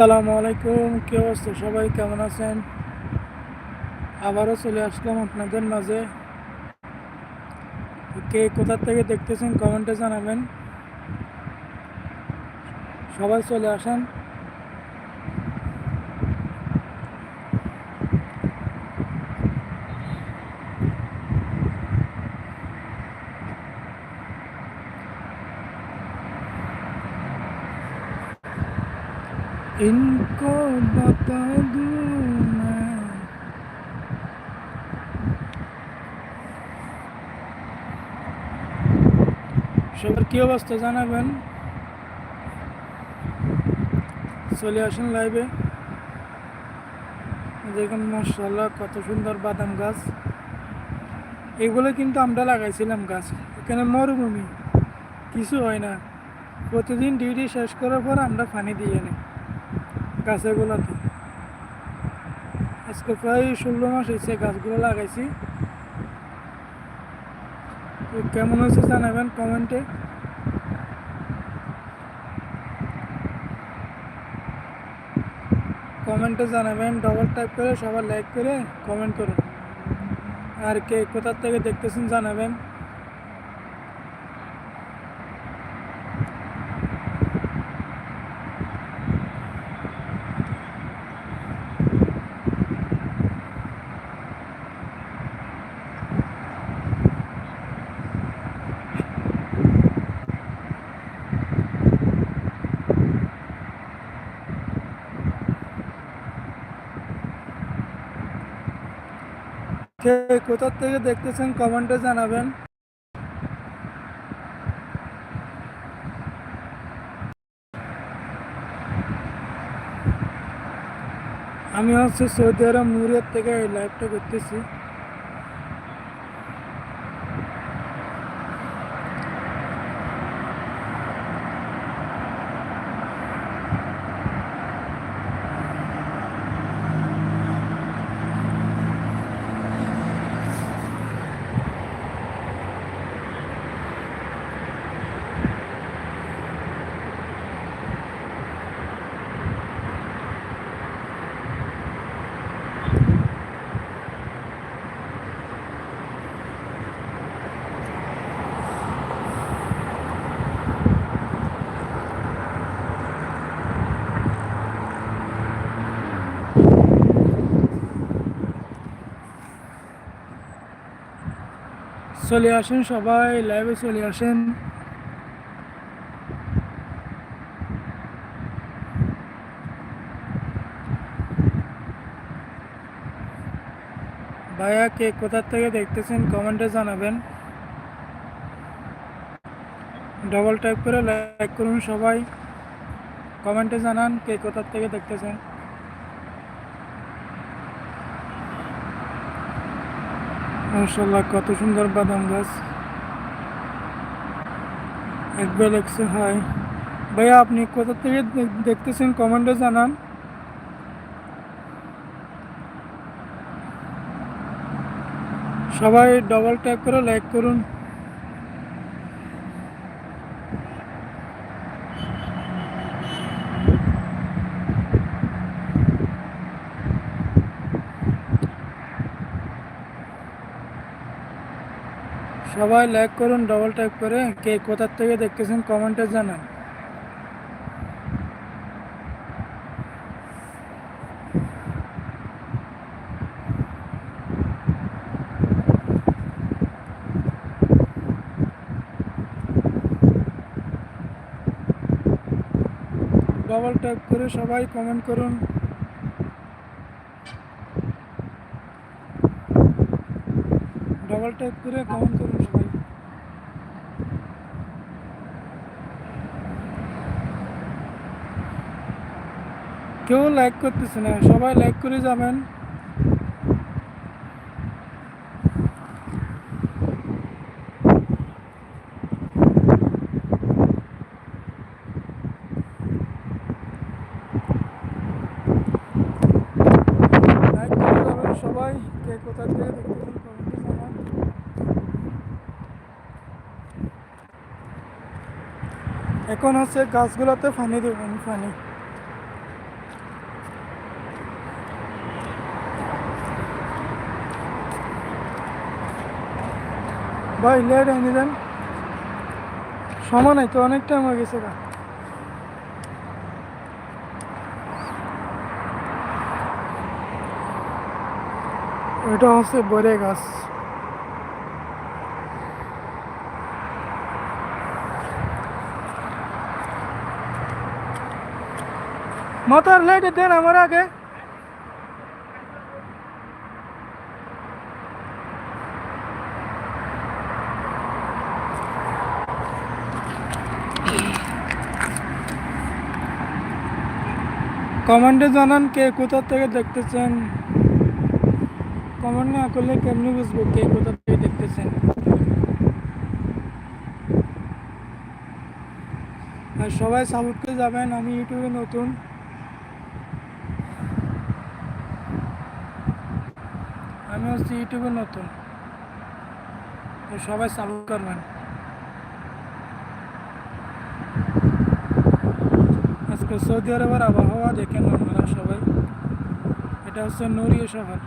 আসসালামু আলাইকুম, কি অবস্থা? সবাই কেমন আছেন? আবারও চলে আসলাম আপনাদের মাঝে। কে কোথার থেকে দেখতেছেন কমেন্টে জানাবেন। সবাই চলে আসেন। इनको बता दूं मैं সবার কি অবস্থা জানাবেন চলে আসেন লাইভে দেখুন মার্শাল্লাহ কত সুন্দর বাদাম গাছ এগুলো কিন্তু আমরা লাগাইছিলাম গাছ এখানে মরুভূমি কিছু হয় না প্রতিদিন ডিউটি শেষ করার পর আমরা পানি দিয়ে নিই গাছগুলোতে আজকে প্রায় ষোলো মাস হয়েছে গাছগুলো লাগাইছি। কেমন হয়েছে জানাবেন কমেন্টে। কমেন্টে জানাবেন ডবল টাইপ করে সবার লাইক করে কমেন্ট করুন আর কে কোথার থেকে দেখতেছেন জানাবেন। কে কোথার থেকে দেখতেছেন কমেন্টে জানাবেন। আমি হচ্ছে সৌদি আরব মুরিয়ার থেকে লাইভটা করতেছি। চলে আসেন, সবাই লাইভে চলে আসেন। ভাইয়া, কে কোথার থেকে দেখতেছেন কমেন্টে জানাবেন। ডবল টাইপ করে লাইক করুন সবাই। কমেন্টে জানান কে কোথার থেকে দেখতেছেন। মাশাল্লাহ কত সুন্দর বাদাম গাছ। একবার লেগছে হাই। ভাইয়া, আপনি কোথা থেকে দেখতেছেন? কমেন্টে জানান। সবাই ডবল ট্যাপ করে লাইক করুন। সবাই লাইক করুন ডবল টাইপ করে কে কোথার থেকে দেখতেছেন কমেন্টে জানান। ডবল টাইপ করে সবাই কমেন্ট করুন। ডবল টাইপ করে কমেন্ট করুন সবাই কেউ লাইক করতেছে না। সবাই লাইক করে যাবেন। এখন হচ্ছে গাছগুলোতে ফানি দেবেন পানি। ভাই, লেট এনে দেন সময় নাই তো, অনেক টাইম হয়ে গেছে গা। এটা হচ্ছে বরে গাছ। মাথার লাইট দেন আমার আগে। কমেন্টে জানান কে কোথা থেকে দেখতেছেন। কমেন্ট না করলে কেমনি বুঝব কে কোথা থেকে দেখতেছেন। আর সবাই সাপোর্ট করে যাবেন, আমি ইউটিউবে নতুন। আমি হচ্ছে ইউটিউবে নতুন। সবাই সাপোর্ট করবেন। আজকে সৌদি আরবের আবহাওয়া দেখেন আপনারা সবাই। এটা হচ্ছে নড়িয়া শহর।